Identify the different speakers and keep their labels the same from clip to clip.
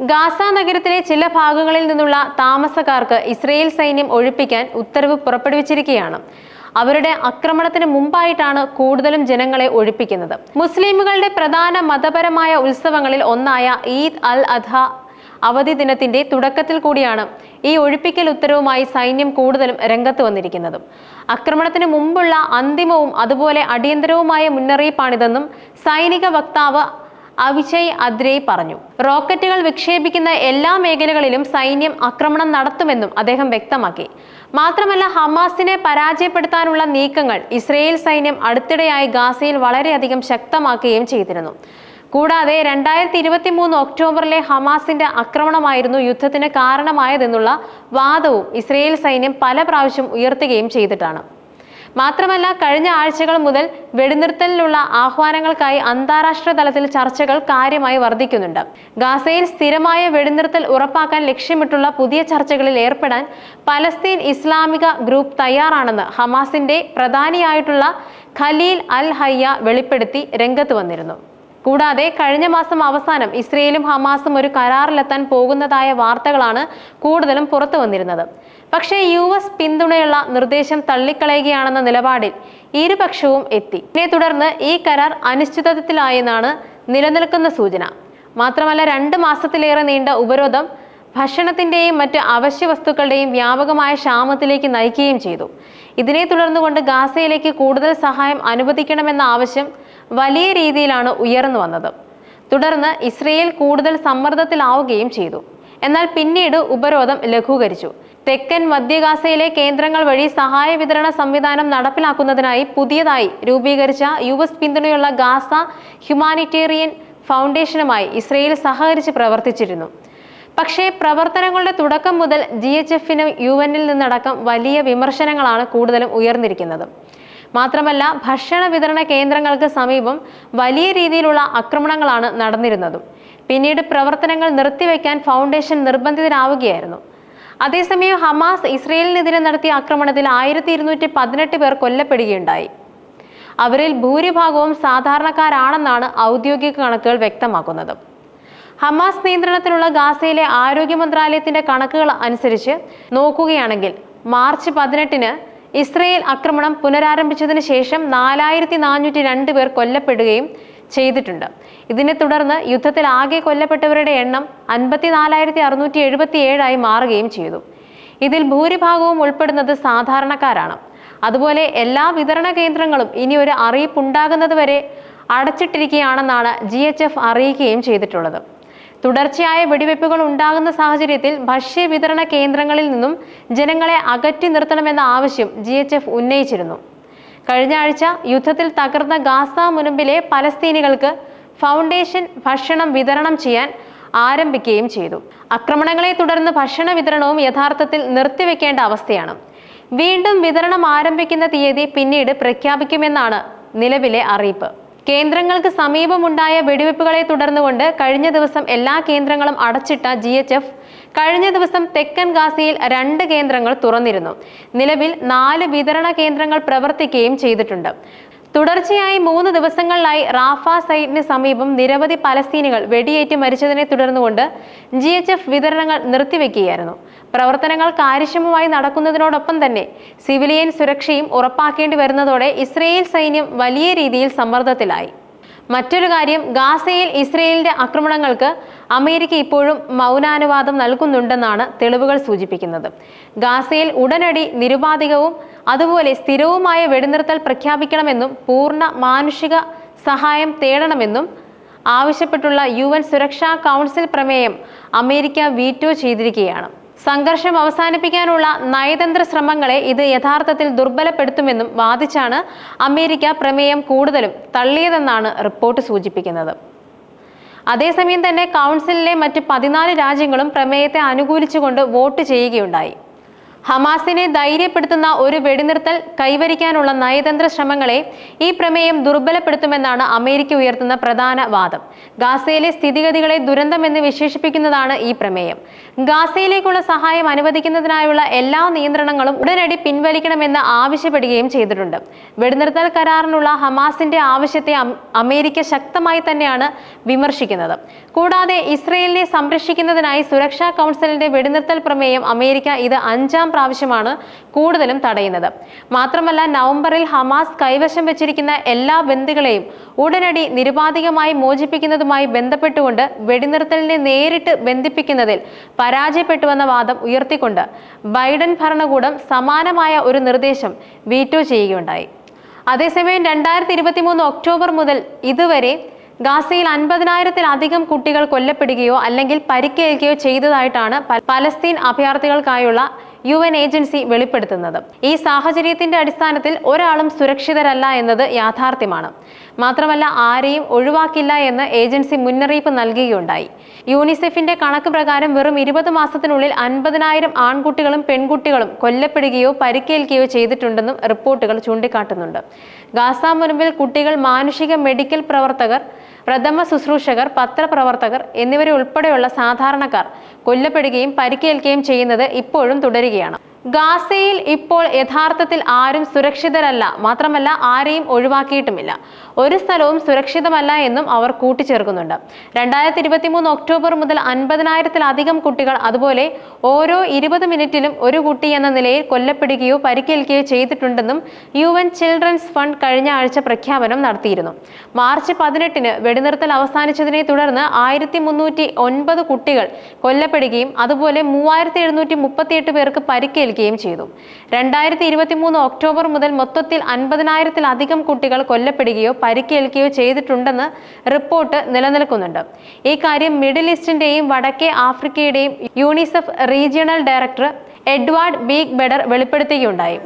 Speaker 1: Gaza നഗരത്തിലെ ചില ഭാഗങ്ങളിൽ നിന്നുള്ള താമസക്കാർക്ക് ഇസ്രയേൽ സൈന്യം ഒഴിപ്പിക്കാൻ ഉത്തരവ് പുറപ്പെടുവിച്ചിരിക്കുകയാണ്. അവരുടെ ആക്രമണത്തിന് മുമ്പായിട്ടാണ് കൂടുതലും ജനങ്ങളെ ഒഴിപ്പിക്കുന്നത്. മുസ്ലിമുകളുടെ പ്രധാന മതപരമായ ഉത്സവങ്ങളിൽ ഒന്നായ ഈദ് അൽ അധ അവധി ദിനത്തിന്റെ തുടക്കത്തിൽ കൂടിയാണ് ഈ ഒഴിപ്പിക്കൽ ഉത്തരവുമായി സൈന്യം കൂടുതലും രംഗത്ത് വന്നിരിക്കുന്നത്. ആക്രമണത്തിന് മുമ്പുള്ള അന്തിമവും അതുപോലെ അടിയന്തരവുമായ മുന്നറിയിപ്പാണിതെന്നും സൈനിക വക്താവ് അവിജയ് അദ്രേ പറഞ്ഞു. റോക്കറ്റുകൾ വിക്ഷേപിക്കുന്ന എല്ലാ മേഖലകളിലും സൈന്യം ആക്രമണം നടത്തുമെന്നും അദ്ദേഹം വ്യക്തമാക്കി. മാത്രമല്ല ഹമാസിനെ പരാജയപ്പെടുത്താനുള്ള നീക്കങ്ങൾ ഇസ്രയേൽ സൈന്യം അടുത്തിടെയായി ഗാസയിൽ വളരെയധികം ശക്തമാക്കുകയും ചെയ്തിരുന്നു. കൂടാതെ രണ്ടായിരത്തി ഇരുപത്തി മൂന്ന് ഒക്ടോബറിലെ ഹമാസിന്റെ ആക്രമണമായിരുന്നു യുദ്ധത്തിന് കാരണമായതെന്നുള്ള വാദവും ഇസ്രയേൽ സൈന്യം പല പ്രാവശ്യം ഉയർത്തുകയും ചെയ്തിട്ടാണ്. മാത്രമല്ല കഴിഞ്ഞ ആഴ്ചകൾ മുതൽ വെടിനിർത്തലിനുള്ള ആഹ്വാനങ്ങൾക്കായി അന്താരാഷ്ട്ര തലത്തിൽ ചർച്ചകൾ കാര്യമായി വർദ്ധിക്കുന്നുണ്ട്. ഗാസയിൽ സ്ഥിരമായ വെടിനിർത്തൽ ഉറപ്പാക്കാൻ ലക്ഷ്യമിട്ടുള്ള പുതിയ ചർച്ചകളിൽ ഏർപ്പെടാൻ പലസ്തീൻ ഇസ്ലാമിക ഗ്രൂപ്പ് തയ്യാറാണെന്ന് ഹമാസിന്റെ പ്രധാനിയായിട്ടുള്ള ഖലീൽ അൽ ഹയ്യ വെളിപ്പെടുത്തി രംഗത്ത് വന്നിരുന്നു. കൂടാതെ കഴിഞ്ഞ മാസം അവസാനം ഇസ്രയേലും ഹമാസും ഒരു കരാറിലെത്താൻ പോകുന്നതായ വാർത്തകളാണ് കൂടുതലും പുറത്തു വന്നിരുന്നത്. പക്ഷേ യു എസ് പിന്തുണയുള്ള നിർദ്ദേശം തള്ളിക്കളയുകയാണെന്ന നിലപാടിൽ ഇരുപക്ഷവും എത്തി. ഇതിനെ തുടർന്ന് ഈ കരാർ അനിശ്ചിതത്വത്തിലായെന്നാണ് നിലനിൽക്കുന്ന സൂചന. മാത്രമല്ല രണ്ട് മാസത്തിലേറെ നീണ്ട ഉപരോധം ഭക്ഷണത്തിന്റെയും മറ്റ് അവശ്യ വസ്തുക്കളുടെയും വ്യാപകമായ ക്ഷാമത്തിലേക്ക് നയിക്കുകയും ചെയ്തു. ഇതിനെ തുടർന്നുകൊണ്ട് ഗാസയിലേക്ക് കൂടുതൽ സഹായം അനുവദിക്കണമെന്ന ആവശ്യം വലിയ രീതിയിലാണ് ഉയർന്നു വന്നത്. തുടർന്ന് ഇസ്രയേൽ കൂടുതൽ സമ്മർദ്ദത്തിലാവുകയും ചെയ്തു. എന്നാൽ പിന്നീട് ഉപരോധം ലഘൂകരിച്ചു. തെക്കൻ മധ്യഗാസയിലെ കേന്ദ്രങ്ങൾ വഴി സഹായ വിതരണ സംവിധാനം നടപ്പിലാക്കുന്നതിനായി പുതിയതായി രൂപീകരിച്ച യു എസ് പിന്തുണയുള്ള ഗാസ ഹ്യൂമാനിറ്റേറിയൻ ഫൗണ്ടേഷനുമായി ഇസ്രയേൽ സഹകരിച്ച് പ്രവർത്തിച്ചിരുന്നു. പക്ഷേ പ്രവർത്തനങ്ങളുടെ തുടക്കം മുതൽ ജി എച്ച് എഫിനും യു എന്നിൽ നിന്നടക്കം വലിയ വിമർശനങ്ങളാണ് കൂടുതലും ഉയർന്നിരിക്കുന്നത്. മാത്രമല്ല ഭക്ഷണ വിതരണ കേന്ദ്രങ്ങൾക്ക് സമീപം വലിയ രീതിയിലുള്ള ആക്രമണങ്ങളാണ് നടന്നിരുന്നതും. പിന്നീട് പ്രവർത്തനങ്ങൾ നിർത്തിവെക്കാൻ ഫൗണ്ടേഷൻ നിർബന്ധിതരാവുകയായിരുന്നു. അതേസമയം ഹമാസ് ഇസ്രയേലിനെതിരെ നടത്തിയ ആക്രമണത്തിൽ ആയിരത്തി ഇരുന്നൂറ്റി പതിനെട്ട് പേർ കൊല്ലപ്പെടുകയുണ്ടായി. അവരിൽ ഭൂരിഭാഗവും സാധാരണക്കാരാണെന്നാണ് ഔദ്യോഗിക കണക്കുകൾ വ്യക്തമാക്കുന്നത്. ഹമാസ് നിയന്ത്രണത്തിലുള്ള ഗാസയിലെ ആരോഗ്യ മന്ത്രാലയത്തിന്റെ കണക്കുകൾ അനുസരിച്ച് നോക്കുകയാണെങ്കിൽ മാർച്ച് പതിനെട്ടിന് ഇസ്രയേൽ ആക്രമണം പുനരാരംഭിച്ചതിന് ശേഷം നാലായിരത്തി നാനൂറ്റി രണ്ട് പേർ കൊല്ലപ്പെടുകയും ചെയ്തിട്ടുണ്ട്. ഇതിനെ തുടർന്ന് യുദ്ധത്തിൽ ആകെ കൊല്ലപ്പെട്ടവരുടെ എണ്ണം അൻപത്തിനാലായിരത്തി അറുന്നൂറ്റി എഴുപത്തി ഏഴായി മാറുകയും ചെയ്തു. ഇതിൽ ഭൂരിഭാഗവും ഉൾപ്പെടുന്നത് സാധാരണക്കാരാണ്. അതുപോലെ എല്ലാ വിതരണ കേന്ദ്രങ്ങളും ഇനി ഒരു അറിയിപ്പുണ്ടാകുന്നത് വരെ അടച്ചിട്ടിരിക്കുകയാണെന്നാണ് ജി എച്ച് എഫ് അറിയിക്കുകയും ചെയ്തിട്ടുള്ളത്. തുടർച്ചയായ വെടിവെപ്പുകൾ ഉണ്ടാകുന്ന സാഹചര്യത്തിൽ ഭക്ഷ്യ വിതരണ കേന്ദ്രങ്ങളിൽ നിന്നും ജനങ്ങളെ അകറ്റി നിർത്തണമെന്ന ആവശ്യം ജി ഉന്നയിച്ചിരുന്നു. കഴിഞ്ഞ ആഴ്ച യുദ്ധത്തിൽ തകർന്ന ഗാസ മുനമ്പിലെ പലസ്തീനികൾക്ക് ഫൗണ്ടേഷൻ ഭക്ഷണം വിതരണം ചെയ്യാൻ ആരംഭിക്കുകയും ചെയ്തു. ആക്രമണങ്ങളെ തുടർന്ന് ഭക്ഷണ വിതരണവും യഥാർത്ഥത്തിൽ നിർത്തിവെക്കേണ്ട അവസ്ഥയാണ്. വീണ്ടും വിതരണം ആരംഭിക്കുന്ന തീയതി പിന്നീട് പ്രഖ്യാപിക്കുമെന്നാണ് നിലവിലെ അറിയിപ്പ്. കേന്ദ്രങ്ങൾക്ക് സമീപമുണ്ടായ വെടിവെപ്പുകളെ തുടർന്നുകൊണ്ട് കഴിഞ്ഞ ദിവസം എല്ലാ കേന്ദ്രങ്ങളും അടച്ചിട്ട ജി കഴിഞ്ഞ ദിവസം തെക്കൻ ഗാസയിൽ രണ്ട് കേന്ദ്രങ്ങൾ തുറന്നിരുന്നു. നിലവിൽ നാല് വിതരണ കേന്ദ്രങ്ങൾ പ്രവർത്തിക്കുകയും ചെയ്തിട്ടുണ്ട്. തുടർച്ചയായി മൂന്ന് ദിവസങ്ങളിലായി റാഫ സൈറ്റിന് സമീപം നിരവധി പലസ്തീനികൾ വെടിയേറ്റ് മരിച്ചതിനെ തുടർന്നുകൊണ്ട് ജി വിതരണങ്ങൾ നിർത്തിവെക്കുകയായിരുന്നു. പ്രവർത്തനങ്ങൾ കാര്യക്ഷമമായി നടക്കുന്നതിനോടൊപ്പം തന്നെ സിവിലിയൻ സുരക്ഷയും ഉറപ്പാക്കേണ്ടി വരുന്നതോടെ ഇസ്രയേൽ സൈന്യം വലിയ രീതിയിൽ സമ്മർദ്ദത്തിലായി. മറ്റൊരു കാര്യം ഗാസയിൽ ഇസ്രയേലിന്റെ ആക്രമണങ്ങൾക്ക് അമേരിക്ക ഇപ്പോഴും മൗനാനുവാദം നൽകുന്നുണ്ടെന്നാണ് തെളിവുകൾ സൂചിപ്പിക്കുന്നത്. ഗാസയിൽ ഉടനടി നിരുപാധികവും അതുപോലെ സ്ഥിരവുമായ വെടിനിർത്തൽ പ്രഖ്യാപിക്കണമെന്നും പൂർണ മാനുഷിക സഹായം തേടണമെന്നും ആവശ്യപ്പെട്ടുള്ള യു സുരക്ഷാ കൗൺസിൽ പ്രമേയം അമേരിക്ക വീറ്റോ ചെയ്തിരിക്കുകയാണ്. സംഘർഷം അവസാനിപ്പിക്കാനുള്ള നയതന്ത്ര ശ്രമങ്ങളെ ഇത് യഥാർത്ഥത്തിൽ ദുർബലപ്പെടുത്തുമെന്നും വാദിച്ചാണ് അമേരിക്ക പ്രമേയം കൂടുതലും തള്ളിയതെന്നാണ് റിപ്പോർട്ട് സൂചിപ്പിക്കുന്നത്. അതേസമയം തന്നെ കൗൺസിലിലെ മറ്റ് പതിനാല് രാജ്യങ്ങളും പ്രമേയത്തെ അനുകൂലിച്ചുകൊണ്ട് വോട്ട് ചെയ്യുകയുണ്ടായി. ഹമാസിനെ ധൈര്യപ്പെടുത്തുന്ന ഒരു വെടിനിർത്തൽ കൈവരിക്കാനുള്ള നയതന്ത്ര ശ്രമങ്ങളെ ഈ പ്രമേയം ദുർബലപ്പെടുത്തുമെന്നാണ് അമേരിക്ക ഉയർത്തുന്ന പ്രധാന വാദം. ഗാസയിലെ സ്ഥിതിഗതികളെ ദുരന്തമെന്ന് വിശേഷിപ്പിക്കുന്നതാണ് ഈ പ്രമേയം. ഗാസയിലേക്കുള്ള സഹായം അനുവദിക്കുന്നതിനായുള്ള എല്ലാ നിയന്ത്രണങ്ങളും ഉടനടി പിൻവലിക്കണമെന്ന് ആവശ്യപ്പെടുകയും ചെയ്തിട്ടുണ്ട്. വെടിനിർത്തൽ കരാറിനുള്ള ഹമാസിന്റെ ആവശ്യത്തെ അമേരിക്ക ശക്തമായി തന്നെയാണ് വിമർശിക്കുന്നത്. കൂടാതെ ഇസ്രയേലിനെ സംരക്ഷിക്കുന്നതിനായി സുരക്ഷാ കൗൺസിലിന്റെ വെടിനിർത്തൽ പ്രമേയം അമേരിക്ക ഇത് അഞ്ചാം പ്രാവശ്യമാണ് കൂടുതലും തടയുന്നത്. മാത്രമല്ല നവംബറിൽ ഹമാസ് കൈവശം വെച്ചിരിക്കുന്ന എല്ലാ ബന്ദികളെയും ഉടനടി നിരുപാധികമായി മോചിപ്പിക്കുന്നതുമായി ബന്ധപ്പെട്ടുകൊണ്ട് വെടിനിർത്തലിനെ നേരിട്ട് ബന്ധിപ്പിക്കുന്നതിൽ പരാജയപ്പെട്ടുവെന്ന വാദം ഉയർത്തിക്കൊണ്ട് ബൈഡൻ ഭരണകൂടം സമാനമായ ഒരു നിർദ്ദേശം വീറ്റോ ചെയ്യുകയുണ്ടായി. അതേസമയം രണ്ടായിരത്തി ഇരുപത്തി മൂന്ന് ഒക്ടോബർ മുതൽ ഇതുവരെ ഗാസയിൽ അൻപതിനായിരത്തിലധികം കുട്ടികൾ കൊല്ലപ്പെടുകയോ അല്ലെങ്കിൽ പരിക്കേൽക്കുകയോ ചെയ്തതായിട്ടാണ് പലസ്തീൻ അഭയാർത്ഥികൾക്കായുള്ള യു എൻ ഏജൻസി വെളിപ്പെടുത്തുന്നത്. ഈ സാഹചര്യത്തിന്റെ അടിസ്ഥാനത്തിൽ ഒരാളും സുരക്ഷിതരല്ല എന്നത് യാഥാർത്ഥ്യമാണ്. മാത്രമല്ല ആരെയും ഒഴിവാക്കില്ല എന്ന് ഏജൻസി മുന്നറിയിപ്പ് നൽകുകയുണ്ടായി. യൂണിസെഫിന്റെ കണക്ക് പ്രകാരം വെറും ഇരുപത് മാസത്തിനുള്ളിൽ അൻപതിനായിരം ആൺകുട്ടികളും പെൺകുട്ടികളും കൊല്ലപ്പെടുകയോ പരിക്കേൽക്കുകയോ ചെയ്തിട്ടുണ്ടെന്നും റിപ്പോർട്ടുകൾ ചൂണ്ടിക്കാട്ടുന്നുണ്ട്. ഗാസ മുൻപിൽ കുട്ടികൾ മാനുഷിക മെഡിക്കൽ പ്രവർത്തകർ പ്രഥമ ശുശ്രൂഷകർ പത്രപ്രവർത്തകർ എന്നിവരെ ഉൾപ്പെടെയുള്ള സാധാരണക്കാർ കൊല്ലപ്പെടുകയും പരിക്കേൽക്കുകയും ചെയ്യുന്നത് ഇപ്പോഴും തുടരുകയാണ്. ഗാസയിൽ ഇപ്പോൾ യഥാർത്ഥത്തിൽ ആരും സുരക്ഷിതരല്ല. മാത്രമല്ല ആരെയും ഒഴിവാക്കിയിട്ടുമില്ല. ഒരു സ്ഥലവും സുരക്ഷിതമല്ല എന്നും അവർ കൂട്ടിച്ചേർക്കുന്നുണ്ട്. രണ്ടായിരത്തി ഇരുപത്തി മൂന്ന് ഒക്ടോബർ മുതൽ അൻപതിനായിരത്തിലധികം കുട്ടികൾ അതുപോലെ ഓരോ ഇരുപത് മിനിറ്റിലും ഒരു കുട്ടി എന്ന നിലയിൽ കൊല്ലപ്പെടുകയോ പരിക്കേൽക്കുകയോ ചെയ്തിട്ടുണ്ടെന്നും യു എൻ ചിൽഡ്രൻസ് ഫണ്ട് കഴിഞ്ഞ ആഴ്ച പ്രഖ്യാപനം നടത്തിയിരുന്നു. മാർച്ച് പതിനെട്ടിന് വെടിനിർത്തൽ അവസാനിച്ചതിനെ തുടർന്ന് ആയിരത്തി മുന്നൂറ്റി ഒൻപത് കുട്ടികൾ കൊല്ലപ്പെടുകയും അതുപോലെ മൂവായിരത്തി എഴുന്നൂറ്റി മുപ്പത്തിയെട്ട് പേർക്ക് പരിക്കേൽക്കുകയും ചെയ്തു. രണ്ടായിരത്തി ഇരുപത്തി മൂന്ന് ഒക്ടോബർ മുതൽ മൊത്തത്തിൽ അൻപതിനായിരത്തിലധികം കുട്ടികൾ കൊല്ലപ്പെടുകയോ പരിക്കേൽക്കുകയോ ചെയ്തിട്ടുണ്ടെന്ന് റിപ്പോർട്ട് നിലനിൽക്കുന്നുണ്ട്. ഈ കാര്യം മിഡിൽ ഈസ്റ്റിന്റെയും വടക്കേ ആഫ്രിക്കയുടെയും UNICEF regional director Edward Beigbeder വെളിപ്പെടുത്തുകയുണ്ടായി.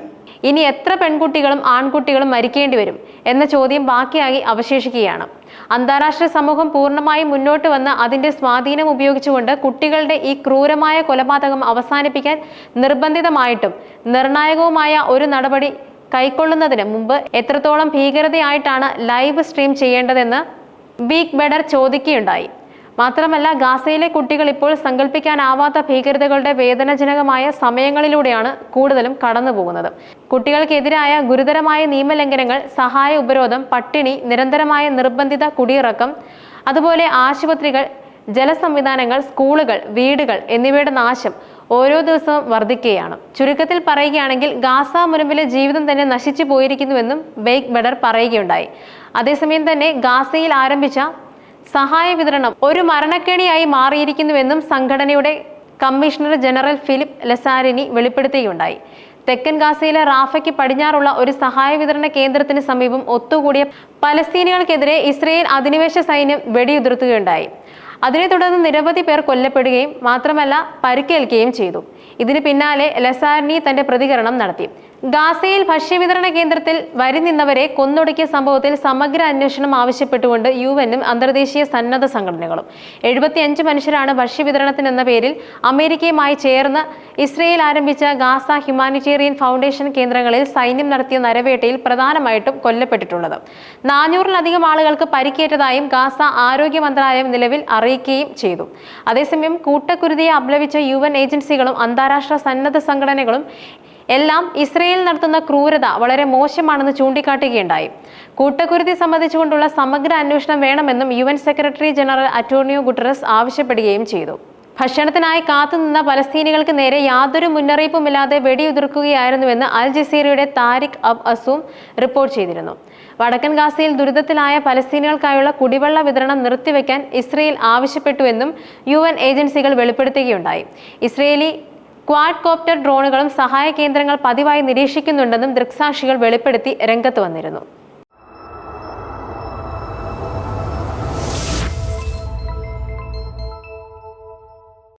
Speaker 1: ഇനി എത്ര പെൺകുട്ടികളും ആൺകുട്ടികളും മരിക്കേണ്ടി വരും എന്ന ചോദ്യം ബാക്കിയായി അവശേഷിക്കുകയാണ്. അന്താരാഷ്ട്ര സമൂഹം പൂർണമായും മുന്നോട്ട് വന്ന് അതിന്റെ സ്വാധീനം ഉപയോഗിച്ചുകൊണ്ട് കുട്ടികളുടെ ഈ ക്രൂരമായ കൊലപാതകം അവസാനിപ്പിക്കാൻ നിർബന്ധിതമായിട്ടും നിർണായകവുമായ ഒരു നടപടി കൈക്കൊള്ളുന്നതിന് മുമ്പ് എത്രത്തോളം ഭീകരതയായിട്ടാണ് ലൈവ് സ്ട്രീം ചെയ്യേണ്ടതെന്ന് ബീഗ് ബെഡർ ചോദിക്കുകയുണ്ടായി. മാത്രമല്ല ഗാസയിലെ കുട്ടികൾ ഇപ്പോൾ സങ്കല്പിക്കാനാവാത്ത ഭീകരതകളുടെ വേദനജനകമായ സമയങ്ങളിലൂടെയാണ് കൂടുതലും കടന്നുപോകുന്നത്. കുട്ടികൾക്കെതിരായ ഗുരുതരമായ നിയമലംഘനങ്ങൾ സഹായ ഉപരോധം പട്ടിണി നിരന്തരമായ നിർബന്ധിത കുടിയിറക്കം അതുപോലെ ആശുപത്രികൾ ജലസംവിധാനങ്ങൾ സ്കൂളുകൾ വീടുകൾ എന്നിവയുടെ നാശം ഓരോ ദിവസവും വർദ്ധിക്കുകയാണ് ചുരുക്കത്തിൽ പറയുകയാണെങ്കിൽ ഗാസ മുനമ്പിലെ ജീവിതം തന്നെ നശിച്ചു പോയിരിക്കുന്നുവെന്നും ബെയ്ക് ബെഡർ പറയുകയുണ്ടായി. അതേസമയം തന്നെ ഗാസയിൽ ആരംഭിച്ച സഹായ വിതരണം ഒരു മരണക്കെണിയായി മാറിയിരിക്കുന്നുവെന്നും സംഘടനയുടെ കമ്മീഷണർ ജനറൽ ഫിലിപ്പ് ലസാരിനി വെളിപ്പെടുത്തുകയുണ്ടായി. തെക്കൻ ഗാസയിലെ റാഫയ്ക്ക് പടിഞ്ഞാറുള്ള ഒരു സഹായ വിതരണ കേന്ദ്രത്തിന് സമീപം ഒത്തുകൂടിയ പലസ്തീനികൾക്കെതിരെ ഇസ്രയേൽ അധിനിവേശ സൈന്യം വെടിയുതിർത്തുകയുണ്ടായി. അതിനെ തുടർന്ന് നിരവധി പേർ കൊല്ലപ്പെടുകയും മാത്രമല്ല പരിക്കേൽക്കുകയും ചെയ്തു. ഇതിന് പിന്നാലെ ലസാരിനി തന്റെ പ്രതികരണം നടത്തി. ഗാസയിൽ ഭക്ഷ്യവിതരണ കേന്ദ്രത്തിൽ വരി നിന്നവരെ കൊന്നൊടുക്കിയ സംഭവത്തിൽ സമഗ്ര അന്വേഷണം ആവശ്യപ്പെട്ടുകൊണ്ട് യു എനും അന്തർദേശീയ സന്നദ്ധ സംഘടനകളും. എഴുപത്തിയഞ്ച് മനുഷ്യരാണ് ഭക്ഷ്യവിതരണത്തിനെന്ന പേരിൽ അമേരിക്കയുമായി ചേർന്ന് ഇസ്രയേൽ ആരംഭിച്ച ഗാസ ഹ്യൂമാനിറ്റേറിയൻ ഫൗണ്ടേഷൻ കേന്ദ്രങ്ങളിൽ സൈന്യം നടത്തിയ നരവേട്ടയിൽ പ്രധാനമായിട്ടും കൊല്ലപ്പെട്ടിട്ടുള്ളത്. നാനൂറിലധികം ആളുകൾക്ക് പരിക്കേറ്റതായും ഗാസ ആരോഗ്യ മന്ത്രാലയം നിലവിൽ അറിയിക്കുകയും ചെയ്തു. അതേസമയം കൂട്ടക്കുരുതിയെ അപലപിച്ച യു ഏജൻസികളും അന്താരാഷ്ട്ര സന്നദ്ധ സംഘടനകളും എല്ലാം ഇസ്രയേൽ നടത്തുന്ന ക്രൂരത വളരെ മോശമാണെന്ന് ചൂണ്ടിക്കാട്ടുകയുണ്ടായി. കൂട്ടക്കുരുതി സംബന്ധിച്ചുകൊണ്ടുള്ള സമഗ്ര അന്വേഷണം വേണമെന്നും U N secretary general Antonio Guterres ആവശ്യപ്പെടുകയും ചെയ്തു. ഭക്ഷണത്തിനായി കാത്തുനിന്ന പലസ്തീനികൾക്ക് നേരെ യാതൊരു മുന്നറിയിപ്പുമില്ലാതെ വെടിയുതിർക്കുകയായിരുന്നുവെന്ന് അൽ ജസീറയുടെ താരിഖ് അബ് അസൂം റിപ്പോർട്ട് ചെയ്തിരുന്നു. വടക്കൻ ഗാസയിൽ ദുരിതത്തിലായ പലസ്തീനികൾക്കായുള്ള കുടിവെള്ള വിതരണം നിർത്തിവെക്കാൻ ഇസ്രയേൽ ആവശ്യപ്പെട്ടുവെന്നും യു ഏജൻസികൾ വെളിപ്പെടുത്തുകയുണ്ടായി. ഇസ്രയേലി ക്വാഡ് കോപ്റ്റർ ഡ്രോണുകളും സഹായ കേന്ദ്രങ്ങൾ പതിവായി നിരീക്ഷിക്കുന്നുണ്ടെന്നും ദൃക്സാക്ഷികൾ വെളിപ്പെടുത്തി രംഗത്ത് വന്നിരുന്നു.